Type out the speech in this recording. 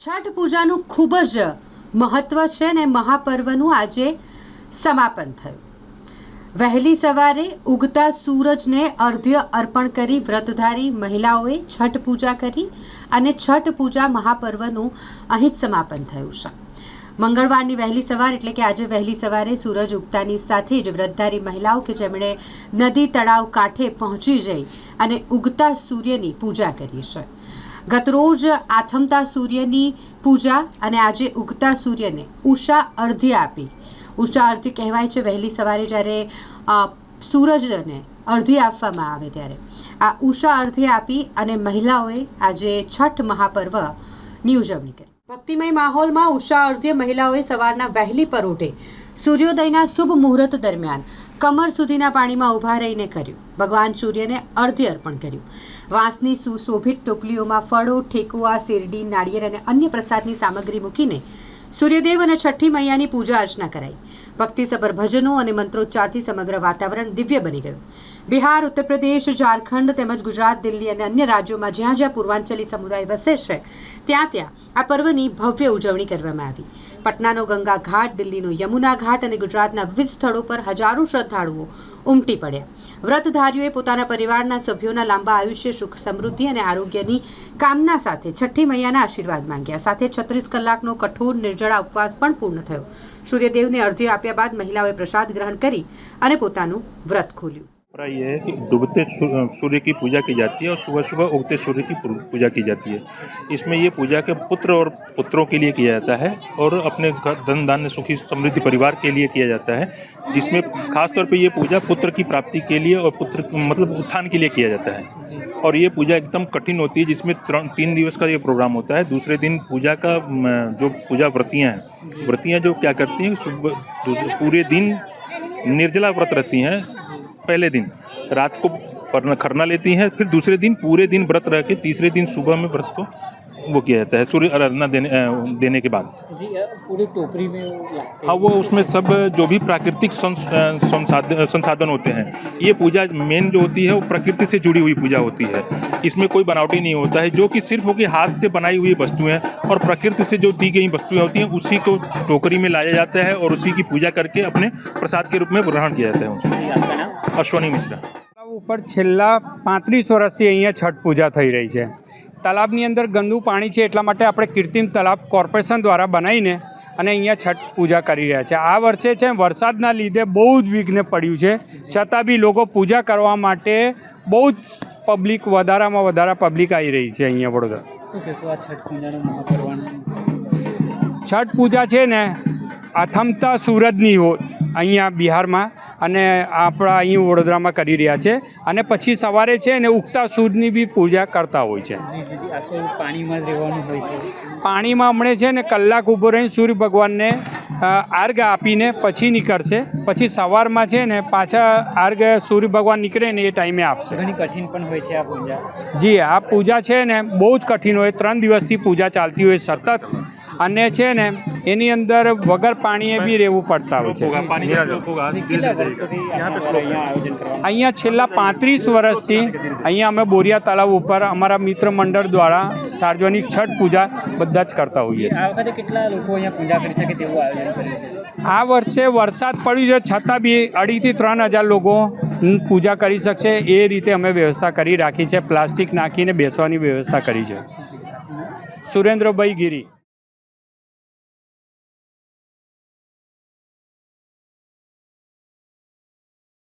છઠ પૂજાનું ખૂબ જ મહત્ત્વ છે ને મહાપર્વનું આજે સમાપન થયું. વહેલી સવારે ઉગતા સૂરજને અર્ધ્ય અર્પણ કરી વ્રતધારી મહિલાઓએ છઠ પૂજા કરી અને છઠ પૂજા મહાપર્વનું અહીં જ સમાપન થયું છે. મંગળવારની વહેલી સવાર એટલે કે આજે વહેલી સવારે સૂરજ ઉગતાની સાથે જ વ્રતધારી મહિલાઓ કે જેમણે નદી તળાવ કાંઠે પહોંચી જઈ અને ઉગતા સૂર્યની પૂજા કરી છે. ગતરોજ આથમતા સૂર્યની પૂજા અને આજે ઉગતા સૂર્યને ઉષા અર્ધ્ય આપી. ઉષા અર્ધી કહેવાય છે, વહેલી સવારે જ્યારે સૂરજને અર્ધી આપવામાં આવે ત્યારે. આ ઉષા અર્ધ્ય આપી અને મહિલાઓએ આજે છઠ મહાપર્વની ઉજવણી કરી. ભક્તિમય માહોલમાં ઉષા અર્ધ્ય મહિલાઓએ સવારના વહેલી પરોઢે સૂર્યોદયના શુભ મુહૂર્ત દરમિયાન કમર સુધીના પાણીમાં ઊભા રહીને કર્યું. ભગવાન સૂર્યને અર્ધ્ય અર્પણ કર્યું. વાંસની સુશોભિત ટોપલીઓમાં ફળો, ઠેકુઆ, શેરડી, નાળિયેર અને અન્ય પ્રસાદની સામગ્રી મૂકીને સૂર્યદેવ અને છઠ્ઠી મૈયાની પૂજા અર્ચના કરાઈ. ભક્તિસભર ભજનો અને મંત્રોચ્ચારથી સમગ્ર વાતાવરણ દિવ્ય બની ગયું. બિહાર ઉત્તર ઝારખંડ તેમજ ગુજરાત, દિલ્હી અને અન્ય રાજ્યોમાં જ્યાં જ્યાં પૂર્વાંચલી સમુદાય વસે છે ત્યાં ત્યાં આ પર્વની ભવ્ય ઉજવણી કરવામાં આવી. પટનાનો ગંગા ઘાટ, દિલ્હીનો યમુના ઘાટ અને ગુજરાતના વિવિધ સ્થળો પર હજારો શ્રદ્ધાળુઓ ઉમટી પડ્યા. વ્રતધારીઓએ પોતાના પરિવારના સભ્યોના લાંબા આયુષ્ય, સુખ, સમૃદ્ધિ અને આરોગ્યની કામના સાથે છઠ્ઠી મૈયાના આશીર્વાદ માંગ્યા. સાથે છત્રીસ કલાકનો કઠોર, નિર્જળા ઉપવાસ પણ પૂર્ણ થયો. સૂર્યદેવને અર્ધ્ય આપ્યા બાદ મહિલાઓએ પ્રસાદ ગ્રહણ કરી અને પોતાનું વ્રત ખોલ્યું. परंपरा ये है कि डूबते सूर्य की पूजा की जाती है और सुबह सुबह उगते सूर्य की पूजा की जाती है। इसमें ये पूजा के पुत्र और पुत्रों के लिए किया जाता है और अपने घर धन धान्य सुखी समृद्धि परिवार के लिए किया जाता है जिसमें खास तौर पे ये पूजा पुत्र की प्राप्ति के लिए और पुत्र मतलब उत्थान के लिए किया जाता है। और ये पूजा एकदम कठिन होती है जिसमें तीन दिवस का ये प्रोग्राम होता है। दूसरे दिन पूजा का जो पूजा व्रतियाँ हैं व्रतियाँ जो क्या करती हैं सुबह पूरे दिन निर्जला व्रत रहती हैं पहले दिन रात को खरना लेती हैं फिर दूसरे दिन पूरे दिन व्रत रह के तीसरे दिन सुबह में व्रत को वो किया जाता है सूर्य आराधना देने देने के बाद। जी पूरी टोकरी में हाँ। वो उसमें सब जो भी प्राकृतिक संसाधन संसाधन होते हैं ये पूजा मेन जो होती है वो प्रकृति से जुड़ी हुई पूजा होती है। इसमें कोई बनावटी नहीं होता है जो कि सिर्फ़ वो कि हाथ से बनाई हुई वस्तुएँ और प्रकृति से जो दी गई वस्तुएँ होती हैं उसी को टोकरी में लाया जाता है और उसी की पूजा करके अपने प्रसाद के रूप में ग्रहण किया जाता है। અશ્વની મિશ્રા. ઉપર છેલ્લા પાંત્રીસ વર્ષથી અહીંયા છઠ પૂજા થઈ રહી છે. તલાબની અંદર ગંદુ પાણી છે એટલા માટે આપણે કૃત્રિમ તલાબ કોર્પોરેશન દ્વારા બનાવીને અને અહીંયા છઠ પૂજા કરી રહ્યા છે. આ વર્ષે છે વરસાદના લીધે બહુ જ વિઘ્ન પડ્યું છે. છતાં બી લોકો પૂજા કરવા માટે બહુ જ પબ્લિક વધારામાં વધારા પબ્લિક આવી રહી છે અહીંયા વડોદરા. છઠ પૂજા છે ને અથમતા સુરતની હો અહીંયા બિહારમાં અને આપણા અહીં વડોદરામાં કરી રહ્યા છે. અને પછી સવારે છે ને ઉગતા સૂર્યની બી પૂજા કરતા હોય છે. પાણીમાં રહેવાનું હોય છે. પાણીમાં હમણે છે ને કલાક ઊભો રહીને સૂર્ય ભગવાનને આર્ગ આપીને પછી નીકળશે. પછી સવારમાં છે ને પાછા આર્ગ સૂર્ય ભગવાન નીકળે ને એ ટાઈમે આપશે. ઘણી કઠિન પણ હોય છે આ પૂજા. જી આ પૂજા છે ને બહુ જ કઠિન હોય. ત્રણ દિવસથી પૂજા ચાલતી હોય સતત અને છે ને, એની અંદર વગર પાણીએ બી રહેવું પડતા હોય છે. અહીંયા છેલ્લા પાંત્રીસ વર્ષથી અહીંયા અમે બોરિયા તળાવ ઉપર અમારા મિત્ર મંડળ દ્વારા સાર્વજનિક છઠ પૂજા બધા જ કરતા હોઈએ છીએ. આ વર્ષે વરસાદ પડ્યો છે, છતાં બી અઢીથી ત્રણ હજાર લોકો પૂજા કરી શકશે. એ રીતે અમે વ્યવસ્થા કરી રાખી છે. પ્લાસ્ટિક નાખીને બેસવાની વ્યવસ્થા કરી છે. સુરેન્દ્રભાઈ ગીરી.